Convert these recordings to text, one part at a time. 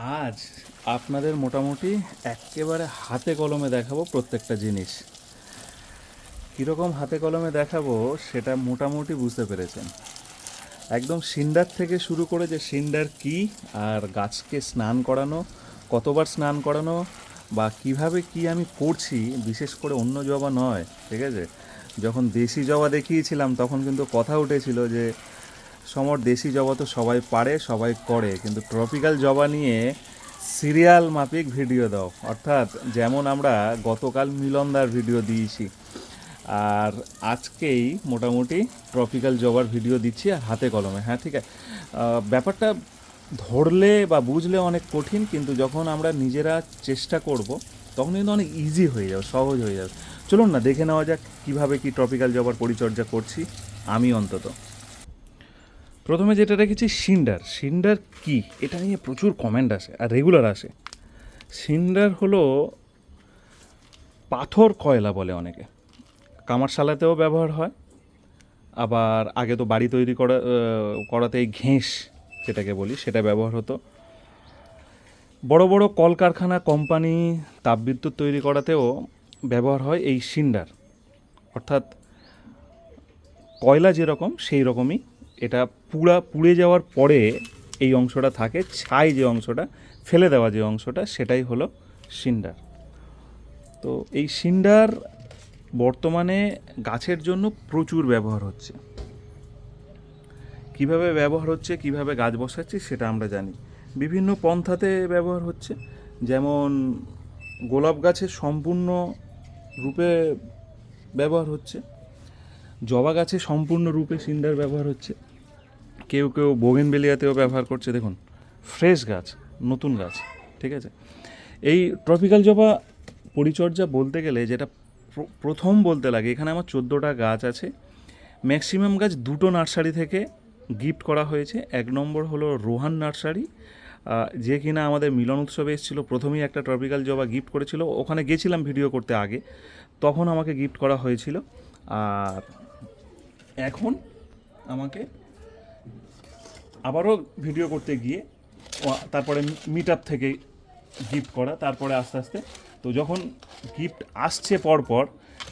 আজ আপনাদের মোটামুটি একেবারে হাতে কলমে দেখাবো প্রত্যেকটা জিনিস। কীরকম হাতে কলমে দেখাবো সেটা মোটামুটি বুঝতে পেরেছেন। একদম সিন্ডার থেকে শুরু করে যে সিন্ডার কি আর গাছকে স্নান করানো, কতবার স্নান করানো বা কীভাবে কি আমি করছি বিশেষ করে অন্য জবা নয়, ঠিক আছে? যখন দেশি জবা দেখিয়েছিলাম তখন কিন্তু কথা উঠেছিল যে সমর দেশি জবা তো সবাই পারে, সবাই করে। কিন্তু ট্রপিক্যাল জবা নিয়ে সিরিয়াল মাফিক ভিডিও দাও। অর্থাৎ যেমন আমরা গতকাল মিলনদার ভিডিও দিয়েছি, আর আজকেই মোটামুটি ট্রপিক্যাল জবার ভিডিও দিচ্ছি আর হাতে কলমে। হ্যাঁ ঠিক আছে? ব্যাপারটা ধরলে বা বুঝলে অনেক কঠিন, কিন্তু যখন আমরা নিজেরা চেষ্টা করব, তখন কিন্তু অনেক ইজি হয়ে যাবে, সহজ হয়ে যাবে। চলুন না, দেখে নেওয়া যাক কীভাবে কি ট্রপিক্যাল জবার পরিচর্যা করছি আমি অন্তত। প্রথমে যেটা রেখেছি সিন্ডার সিন্ডার কি? এটা নিয়ে প্রচুর কমেন্ট আসে, আর রেগুলার আসে। সিন্ডার হলো পাথর কয়লা বলে অনেকে। কামারশালাতেও ব্যবহার হয়, আবার আগে তো বাড়ি তৈরি করা করাতে ঘেঁস যেটাকে বলি, সেটা ব্যবহার হতো। বড় বড় কলকারখানা কোম্পানি তাপবিদ্যুৎ তৈরি করাতেও ব্যবহার হয় এই সিন্ডার অর্থাৎ কয়লা যেরকম, সেই রকমই এটা পুড়া পুড়ে যাওয়ার পরে এই অংশটা থাকে, ছাই যে অংশটা, ফেলে দেওয়া যে অংশটা, সেটাই হলো সিন্ডার তো এই সিন্ডার বর্তমানে গাছের জন্য প্রচুর ব্যবহার হচ্ছে। কীভাবে ব্যবহার হচ্ছে, কীভাবে গাছ বসাচ্ছে, সেটা আমরা জানি। বিভিন্ন পন্থাতে ব্যবহার হচ্ছে। যেমন গোলাপ গাছের সম্পূর্ণ রূপে ব্যবহার হচ্ছে, জবা গাছে সম্পূর্ণ রূপে সিন্ডার ব্যবহার হচ্ছে। কেউ কেউ বোগেনবেলিয়াতেও ব্যবহার করছে, দেখুন, ফ্রেশ গাছ, নতুন গাছ, ঠিক আছে? এই ট্রপিক্যাল জবা পরিচর্যা বলতে গেলে যেটা প্রথম বলতে লাগে, এখানে আমার চোদ্দোটা গাছ আছে। ম্যাক্সিমাম গাছ দুটো নার্সারি থেকে গিফট করা হয়েছে। এক নম্বর হলো রোহান নার্সারি। যে কিনা আমাদের মিলন উৎসবে এসেছিল, প্রথমেই একটা ট্রপিক্যাল জবা গিফট করেছিল। ওখানে গেছিলাম ভিডিও করতে আগে, তখন আমাকে গিফট করা হয়েছিল। আর এখন আমাকে আবারও ভিডিও করতে গিয়ে তারপরে মিট আপ থেকে গিফট করা, তারপরে আস্তে আস্তে। তো যখন গিফট আসছে পর পর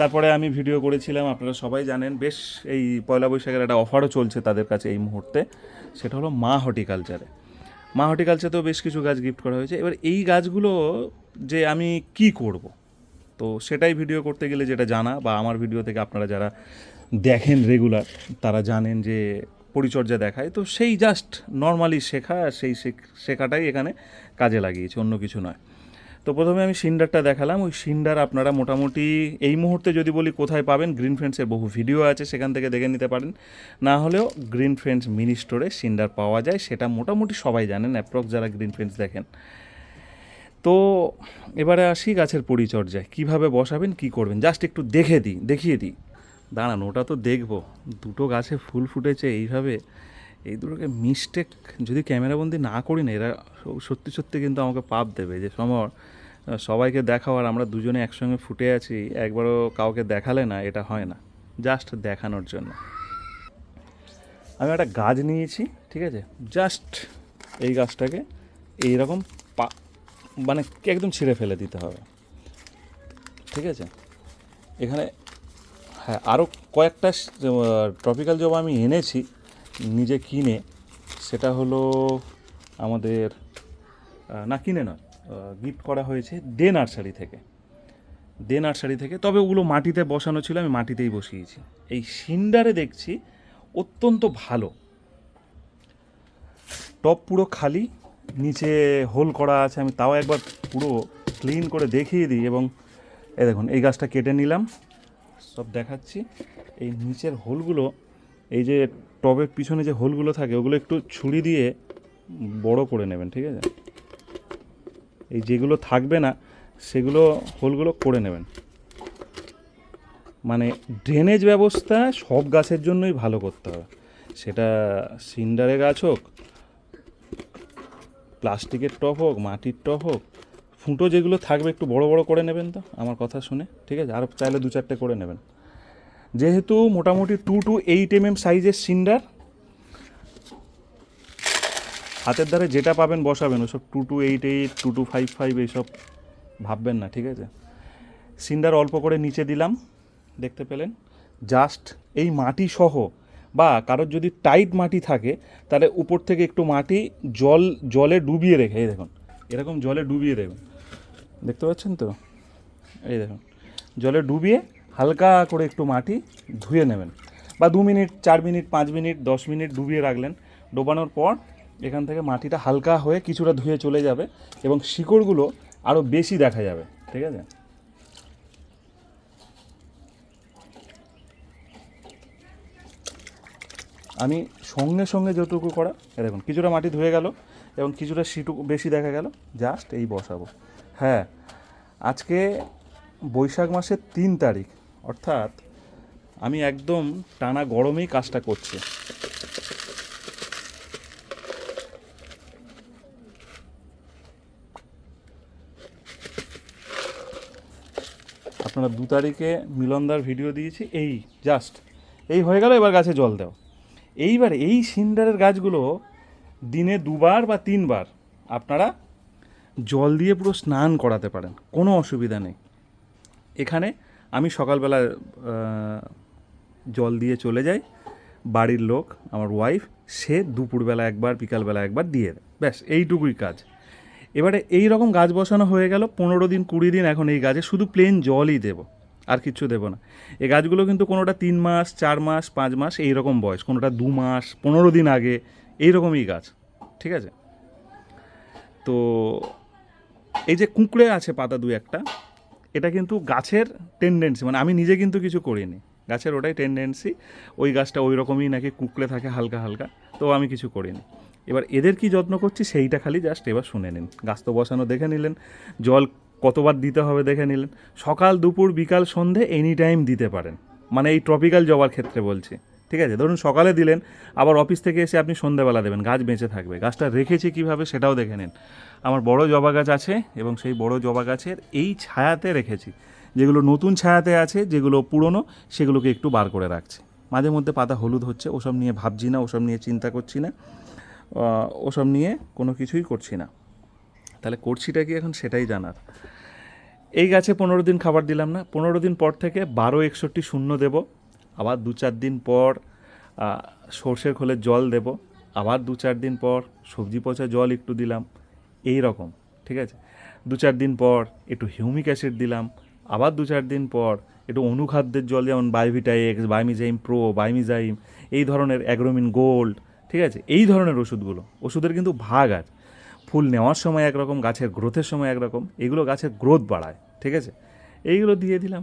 তারপরে আমি ভিডিও করেছিলাম, আপনারা সবাই জানেন, বেশ এই পয়লা বৈশাখের একটা অফারও চলছে তাদের কাছে এই মুহূর্তে। সেটা হলো মা হর্টিকালচারে মা হর্টিকালচারেও বেশ কিছু গাছ গিফট করা হয়েছে। এবার এই গাছগুলো যে আমি কি করব? তো সেটাই ভিডিও করতে গেলে যেটা জানা, বা আমার ভিডিও থেকে আপনারা যারা দেখেন রেগুলার তারা জানেন যে পরিচর্যা দেখায়। তো সেই জাস্ট নর্মালি শেখা সেই শেখাটাই এখানে কাজে লাগিয়েছে, অন্য কিছু নয়। তো প্রথমে আমি সিন্ডারটা দেখালাম। ওই সিন্ডার আপনারা মোটামুটি এই মুহূর্তে যদি বলি কোথায় পাবেন গ্রিন ফ্রেন্ডসের বহু ভিডিও আছে, সেখান থেকে দেখে নিতে পারেন। না হলেও গ্রিন ফ্রেন্ডস মিনি স্টোরে সিন্ডার পাওয়া যায়, সেটা মোটামুটি সবাই জানেন অ্যাপ্রক্স যারা গ্রিন ফ্রেন্ডস দেখেন। তো এবারে আসি গাছের পরিচর্যায়। কীভাবে বসাবেন, কি করবেন? জাস্ট একটু দেখে দিই, দেখিয়ে দিই। দাঁড়ান, ওটা তো দেখব। দুটো গাছে ফুল ফুটেছে এইভাবে। এই দুটোকে মিস্টেক যদি ক্যামেরাবন্দি না করি না, এরা সত্যি সত্যি কিন্তু আমাকে পাপ দেবে। যে সমর সবাইকে দেখাও আর আমরা দুজনে একসঙ্গে ফুটে আছি, একবারও কাউকে দেখালে না, এটা হয় না। জাস্ট দেখানোর জন্য। আমি একটা গাছ নিয়েছি, ঠিক আছে? জাস্ট এই গাছটাকে এইরকম পা মানে একদম ছিঁড়ে ফেলে দিতে হবে। ঠিক আছে? এখানে হ্যাঁ আরও কয়েকটা ট্রপিক্যাল জবা আমি এনেছি নিজে কিনে, সেটা হলো আমাদের না, কিনে নয় গিফট করা হয়েছে দে নার্সারি থেকে। দে নার্সারি থেকে, তবে ওগুলো মাটিতে বসানো ছিল, আমি মাটিতেই বসিয়েছি। এই সিন্ডারে দেখছি অত্যন্ত ভালো। টপ পুরো খালি, নিচে হোল করা আছে, আমি তাও একবার পুরো ক্লিন করে দেখিয়ে দিই এবং এ দেখুন, এই গাছটা কেটে নিলাম। সব দেখাচ্ছি। এই নিচের হোলগুলো, এই যে টবের পিছনে যে হোলগুলো থাকে, ওগুলো একটু ছুরি দিয়ে বড় করে নেবেন, ঠিক আছে? এই যেগুলো থাকবে না, সেগুলো হোলগুলো করে নেবেন। মানে ড্রেনেজ ব্যবস্থা সব গাছের জন্যই ভালো করতে হবে। সেটা সিন্ডারে গাছ হোক, প্লাস্টিকের টপ হোক, মাটির টপ হোক ফুটো যেগুলো থাকবে একটু বড় বড় করে নেবেন তো, আমার কথা শুনে, ঠিক আছে? আরও চাইলে দু চারটে করে নেবেন। যেহেতু মোটামুটি two two eight M M সাইজের সিন্ডার, হাতের দ্বারে যেটা পাবেন বসাবেন, ওসব two two eight eight two two five five এইসব ভাববেন না, ঠিক আছে? সিন্ডার অল্প করে নিচে দিলাম, দেখতে পেলেন? জাস্ট এই মাটি সহ, বা কারোর যদি টাইট মাটি থাকে, তাহলে উপর থেকে একটু মাটি জল, জলে ডুবিয়ে রেখে, এই দেখুন, এরকম জলে ডুবিয়ে দেবেন। দেখতে পাচ্ছেন তো? এই দেখুন। জলে ডুবিয়ে হালকা করে একটু মাটি ধুয়ে নেবেন। বা দু মিনিট, চার মিনিট, পাঁচ মিনিট, দশ মিনিট ডুবিয়ে রাখলেন। ডোবানোর পর এখান থেকে মাটিটা হালকা হয়ে কিছুটা ধুয়ে চলে যাবে এবং শিকড়গুলো আরও বেশি দেখা যাবে। ঠিক আছে? আমি সঙ্গে সঙ্গে যতটুকু করা দেখুন, কিছুটা মাটি ধুয়ে গেল এবং কিছুটা সিটুকু বেশি দেখা গেল। জাস্ট এই বসাবো। হ্যাঁ আজকে বৈশাখ মাসের তিন তারিখ, অর্থাৎ আমি একদম টানা গরমেই কাজটা করছি। আপনারা দু তারিখে মিলনদার ভিডিও দিয়েছি, এই জাস্ট, এই হয়ে গেল, এবার গাছে জল দাও। এইবার এই সিন্ডারের গাছগুলো দিনে দুবার বা তিনবার আপনারা জল দিয়ে পুরো স্নান করাতে পারেন, কোনো অসুবিধা নেই। এখানে আমি সকালবেলা জল দিয়ে চলে যাই, বাড়ির লোক, আমার ওয়াইফ সে দুপুরবেলা একবার, বিকালবেলা একবার দিয়ে দেয়। ব্যাস, এইটুকুই কাজ। এবারে এই রকম গাছ বসানো হয়ে গেল, পনেরো দিন, কুড়ি দিন এখন এই গাছে শুধু প্লেন জলই দেব, আর কিচ্ছু দেবো না। এই গাছগুলো কিন্তু কোনোটা তিন মাস, চার মাস, পাঁচ মাস, এই রকম বয়স, কোনোটা দু মাস, পনেরো দিন আগে, এই রকমই গাছ, ঠিক আছে? তো এই যে কুঁকড়ে আছে পাতা দু একটা, এটা কিন্তু গাছের টেন্ডেন্সি মানে আমি নিজে কিন্তু কিছু করিনি। গাছের ওটাই টেন্ডেন্সি ওই গাছটা ওই রকমই নাকি কুঁকড়ে থাকে হালকা হালকা, তো আমি কিছু করিনি। এবার এদের কি যত্ন করছি সেইটা খালি জাস্ট এবার শুনে নিন। গাছ তো বসানো দেখে নিলেন, জল কতবার দিতে হবে দেখে নিলেন। সকাল, দুপুর, বিকাল, সন্ধে এনি টাইম দিতে পারেন। মানে এই ট্রপিক্যাল জবার ক্ষেত্রে বলছি। ঠিক আছে? ধরুন সকালে দিলেন, আবার অফিস থেকে এসে আপনি সন্ধ্যাবেলা দেবেন, গাছ বেঁচে থাকবে। গাছটা রেখেছি কীভাবে সেটাও দেখে নিন। আমার বড় জবা গাছ আছে এবং সেই বড় জবা গাছের এই ছায়াতে রেখেছি। যেগুলো নতুন ছায়াতে আছে, যেগুলো পুরনো, সেগুলোকে একটু বার করে রাখছে। মাঝে মধ্যে পাতা হলুদ হচ্ছে, ওসব নিয়ে ভাবছি না, ওসব নিয়ে চিন্তা করছি না। ওসব নিয়ে কোনো কিছুই করছি না। তাহলে করছিটা কি এখন সেটাই জানার। এই গাছে পনেরো দিন খাবার দিলাম না, পনেরো দিন পর থেকে বারো একষট্টি শূন্য দেব। আবার দু চার দিন পর সর্ষের খোলের জল দেব। আবার দু চার দিন পর সবজি পচা জল একটু দিলাম। এই রকম, ঠিক আছে? দু চার দিন পর একটু হিউমিক অ্যাসিড দিলাম। আবার দু চার দিন পর একটু অনুখাদ্যের জল যেমন বাইভিটা এক্স বাইমিজাইম প্রো, বাইমিজাইম, এই ধরনের অ্যাগ্রোমিন গোল্ড, ঠিক আছে? এই ধরনের ওষুধগুলো, ওষুধের কিন্তু ভাগ আছে। ফুল নেওয়ার সময় একরকম, গাছের গ্রোথের সময় একরকম, এগুলো গাছের গ্রোথ বাড়ায়, ঠিক আছে? এইগুলো দিয়ে দিলাম।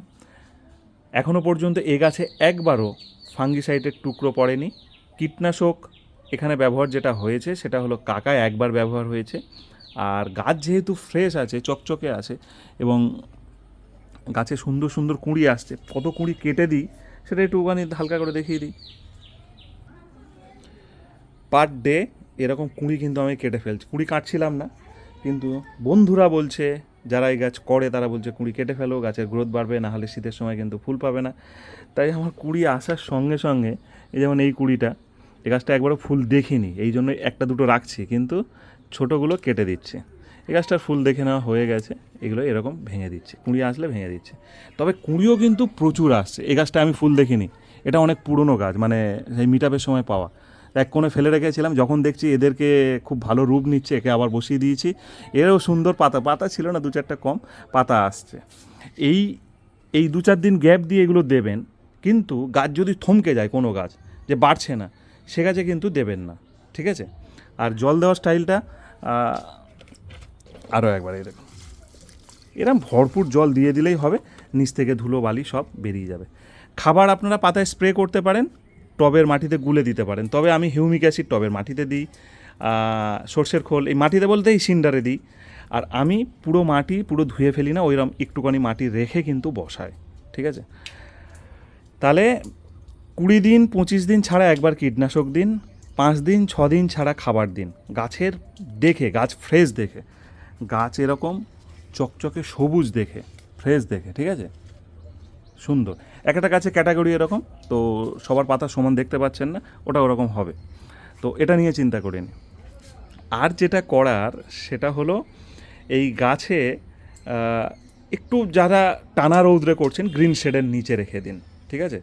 এখনও পর্যন্ত এ গাছে একবারও ফাঙ্গিসাইডের টুকরো পড়েনি। কীটনাশক এখানে ব্যবহার যেটা হয়েছে, সেটা হলো কাকা একবার ব্যবহার হয়েছে। আর গাছ যেহেতু ফ্রেশ আছে, চকচকে আছে, এবং গাছে সুন্দর সুন্দর কুঁড়ি আসছে, কত কুঁড়ি কেটে দিই, সেটা একটুখানি হালকা করে দেখিয়ে দিই। পার ডে এরকম কুঁড়ি কিন্তু আমি কেটে ফেলছি। কুঁড়ি কাটছিলাম না, কিন্তু বন্ধুরা বলছে যারা এই গাছ করে তারা বলছে কুঁড়ি কেটে ফেলো, গাছের গ্রোথ বাড়বে না হলে শীতের সময় কিন্তু ফুল পাবে না। তাই আমার কুড়ি আসার সঙ্গে সঙ্গে এই যেমন এই কুড়িটা, এই গাছটা একবারও ফুল দেখিনি, এই জন্য একটা দুটো রাখছি, কিন্তু ছোটোগুলো কেটে দিচ্ছে। এই গাছটার ফুল দেখে নেওয়া হয়ে গেছে, এগুলো এরকম ভেঙে দিচ্ছে, কুঁড়ি আসলে ভেঙে দিচ্ছে। তবে কুঁড়িও কিন্তু প্রচুর আসছে, এই গাছটা আমি ফুল দেখিনি, এটা অনেক পুরনো গাছ মানে সেই সময় পাওয়া। এক কোণে ফেলে রেখেছিলাম, যখন দেখছি এদেরকে খুব ভালো রূপ নিচ্ছে, একে আবার বসিয়ে দিয়েছি। এরও সুন্দর পাতা পাতা ছিল না, দু চারটা কম পাতা আসছে। এই এই দু চার দিন গ্যাপ দিয়ে এগুলো দেবেন, কিন্তু গাছ যদি থমকে যায় কোনো গাছ, যে বাড়ছে না, সে গাছে কিন্তু দেবেন না, ঠিক আছে? আর জল দেওয়ার স্টাইলটা আরও একবার দেখুন। এরম ভরপুর জল দিয়ে দিলেই হবে, নিচ থেকে ধুলো বালি সব বেরিয়ে যাবে। খাবার আপনারা পাতায় স্প্রে করতে পারেন টবের মাটিতে গুলে দিতে পারেন। তবে আমি হিউমিক অ্যাসিড টবের মাটিতে দিই সর্ষের খোল, এই মাটিতে বলতে এই সিন্ডারে দিই। আর আমি পুরো মাটি পুরো ধুয়ে ফেলি না ওইরকম একটুখানি মাটি রেখে কিন্তু বসায় ঠিক আছে? তাহলে কুড়ি দিন, পঁচিশ দিন ছাড়া একবার কীটনাশক দিন, পাঁচ দিন, ছ দিন ছাড়া খাবার দিন। গাছের দেখে, গাছ ফ্রেশ দেখে, গাছ এরকম চকচকে সবুজ দেখে, ফ্রেশ দেখে, ঠিক আছে? সুন্দর। এক একটা গাছে ক্যাটাগরি এরকম, তো সবার পাতা সমান দেখতে পাচ্ছেন না, ওটা ওরকম হবে। তো এটা নিয়ে চিন্তা করিনি আর যেটা করার, সেটা হলো এই গাছে একটু যারা টানা রৌদ্রে করছেন গ্রিন শেডের নিচে রেখে দিন, ঠিক আছে?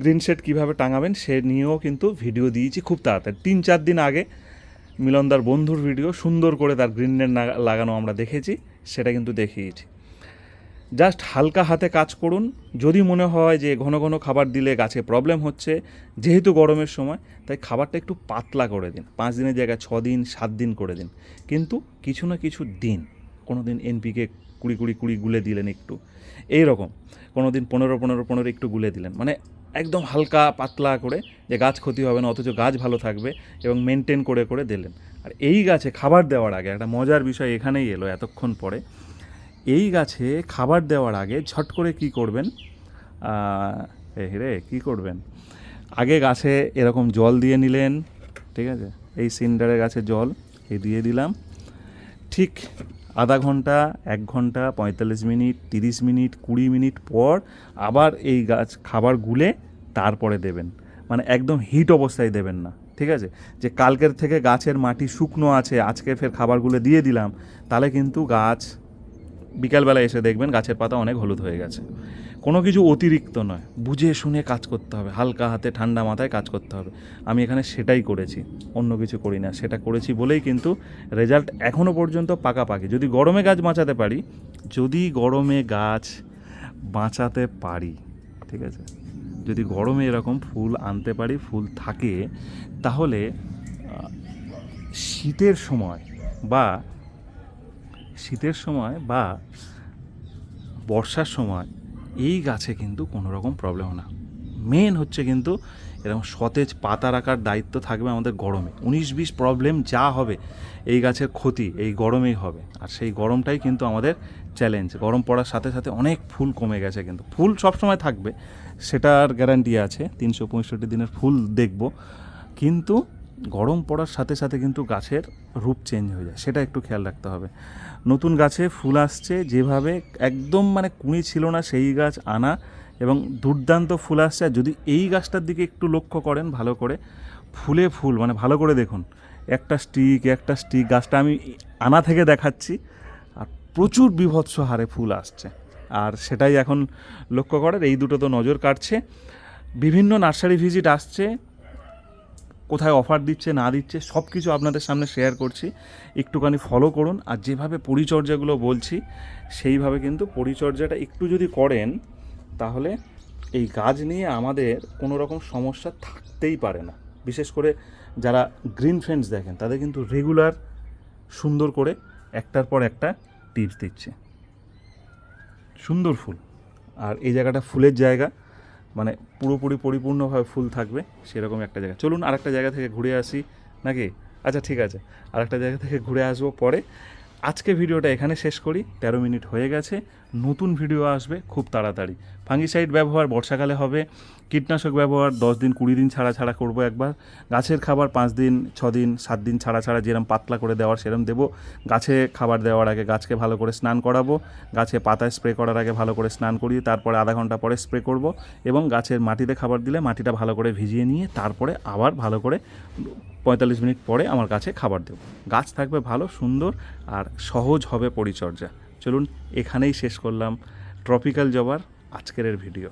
গ্রিন শেড কীভাবে টাঙাবেন, সে নিয়েও কিন্তু ভিডিও দিয়েছি খুব তাড়াতাড়ি। তিন চার দিন আগে মিলনদার বন্ধুর ভিডিও সুন্দর করে তার গ্রিন লাগানো আমরা দেখেছি, সেটা কিন্তু দেখিয়েছি। জাস্ট হালকা হাতে কাজ করুন। যদি মনে হয় যে ঘন ঘন খাবার দিলে গাছে প্রবলেম হচ্ছে, যেহেতু গরমের সময়, তাই খাবারটা একটু পাতলা করে দিন। পাঁচ দিনের জায়গায় ছ দিন, সাত দিন করে দিন। কিন্তু কিছু না কিছু দিন। কোনো দিন এনপিকে কুড়ি কুড়ি কুড়ি গুলে দিলেন একটু। এই রকম কোনো দিন পনেরো পনেরো পনেরো একটু গুলে দিলেন। মানে একদম হালকা পাতলা করে যে গাছ ক্ষতি হবে না, অথচ গাছ ভালো থাকবে এবং মেনটেন করে করে দিলেন। আর এই গাছে খাবার দেওয়ার আগে একটা মজার বিষয় এখানেই এলো এতক্ষণ পরে। এই গাছে খাবার দেওয়ার আগে ঝট করে কি করবেন? রে, কী করবেন? আগে গাছে এরকম জল দিয়ে নিলেন, ঠিক আছে? এই সিন্ডারে গাছে জল এই দিয়ে দিলাম। ঠিক আধা ঘণ্টা, এক ঘণ্টা, পঁয়তাল্লিশ মিনিট, তিরিশ মিনিট, কুড়ি মিনিট পর আবার এই গাছ খাবার গুলে তারপরে দেবেন। মানে একদম হিট অবস্থায় দেবেন না, ঠিক আছে? যে কালকের থেকে গাছের মাটি শুকনো আছে, আজকে ফের খাবারগুলো দিয়ে দিলাম, তাহলে কিন্তু গাছ বিকালবেলা এসে দেখবেন গাছের পাতা অনেক হলুদ হয়ে গেছে। কোনো কিছু অতিরিক্ত নয়। বুঝে শুনে কাজ করতে হবে। হালকা হাতে ঠান্ডা মাথায় কাজ করতে হবে। আমি এখানে সেটাই করেছি। অন্য কিছু করি না। সেটা করেছি বলেই কিন্তু রেজাল্ট এখনও পর্যন্ত পাকাপাকি। যদি গরমে গাছ বাঁচাতে পারি, যদি গরমে গাছ বাঁচাতে পারি, ঠিক আছে? যদি গরমে এরকম ফুল আনতে পারি, ফুল থাকে, তাহলে শীতের সময় বা শীতের সময় বা বর্ষার সময় এই গাছে কিন্তু কোনো রকম প্রবলেম না। মেন হচ্ছে কিন্তু এরকম সতেজ পাতা রাখার দায়িত্ব থাকবে আমাদের গরমে। উনিশ বিশ প্রবলেম যা হবে, এই গাছের ক্ষতি এই গরমেই হবে। আর সেই গরমটাই কিন্তু আমাদের চ্যালেঞ্জ গরম পড়ার সাথে সাথে অনেক ফুল কমে গেছে কিন্তু। ফুল সবসময় থাকবে, সেটার গ্যারান্টি আছে। তিনশো পঁয়ষট্টি দিনের ফুল দেখব। কিন্তু গরম পড়ার সাথে সাথে কিন্তু গাছের রূপ চেঞ্জ হয়ে যায়। সেটা একটু খেয়াল রাখতে হবে। নতুন গাছে ফুল আসছে, যেভাবে একদম মানে কুঁড়ি ছিল না সেই গাছ আনা এবং দুর্দান্ত ফুল আসছে। আর যদি এই গাছটার দিকে একটু লক্ষ্য করেন ভালো করে, ফুলে ফুল মানে ভালো করে দেখুন। একটা স্টিক একটা স্টিক গাছটা আমি আনা থেকে দেখাচ্ছি। আর প্রচুর বিভৎস হারে ফুল আসছে। আর সেটাই এখন লক্ষ্য করেন, এই দুটো তো নজর কাটছে বিভিন্ন নার্সারি ভিজিট আসছে। কোথায় অফার দিচ্ছে, না দিচ্ছে সব কিছু আপনাদের সামনে শেয়ার করছি। একটুখানি ফলো করুন। আর যেভাবে পরিচর্যাগুলো বলছি, সেইভাবে কিন্তু পরিচর্যাটা একটু যদি করেন, তাহলে এই গাছ নিয়ে আমাদের কোনো রকম সমস্যা থাকতেই পারে না। বিশেষ করে যারা গ্রিন ফ্রেন্ডস দেখেন, তাদের কিন্তু রেগুলার সুন্দর করে একটার পর একটা টিপস দিচ্ছে। সুন্দর ফুল। আর এই জায়গাটা ফুলের জায়গা। মানে পুরোপুরি পরিপূর্ণভাবে ফুল থাকবে সেরকম একটা জায়গা। চলুন আরেকটা জায়গা থেকে ঘুরে আসি, নাকি? আচ্ছা ঠিক আছে। আর একটা জায়গা থেকে ঘুরে আসব পরে। আজকে ভিডিওটা এখানে শেষ করি। তেরো মিনিট হয়ে গেছে। নতুন ভিডিও আসবে খুব তাড়াতাড়ি। ফাঙ্গিসাইড ব্যবহার বর্ষাকালে হবে, কীটনাশক ব্যবহার দশ দিন, কুড়ি দিন ছাড়া ছাড়া করব একবার। গাছের খাবার পাঁচ দিন, ছ দিন, সাত দিন ছাড়া ছাড়া যেরকম পাতলা করে দেওয়ার সেরকম দেবো। গাছে খাবার দেওয়ার আগে গাছকে ভালো করে স্নান করাবো, গাছে পাতায় স্প্রে করার আগে ভালো করে স্নান করিয়ে তারপরে আধা ঘণ্টা পরে স্প্রে করব এবং গাছের মাটিতে খাবার দিলে মাটিটা ভালো করে ভিজিয়ে নিয়ে তারপরে আবার ভালো করে পঁয়তাল্লিশ মিনিট পরে আমার গাছে খাবার দেবো। গাছ থাকবে ভালো, সুন্দর আর সহজ হবে পরিচর্যা। চলুন এখানেই শেষ করলাম ট্রপিক্যাল জবার আজকের ভিডিও।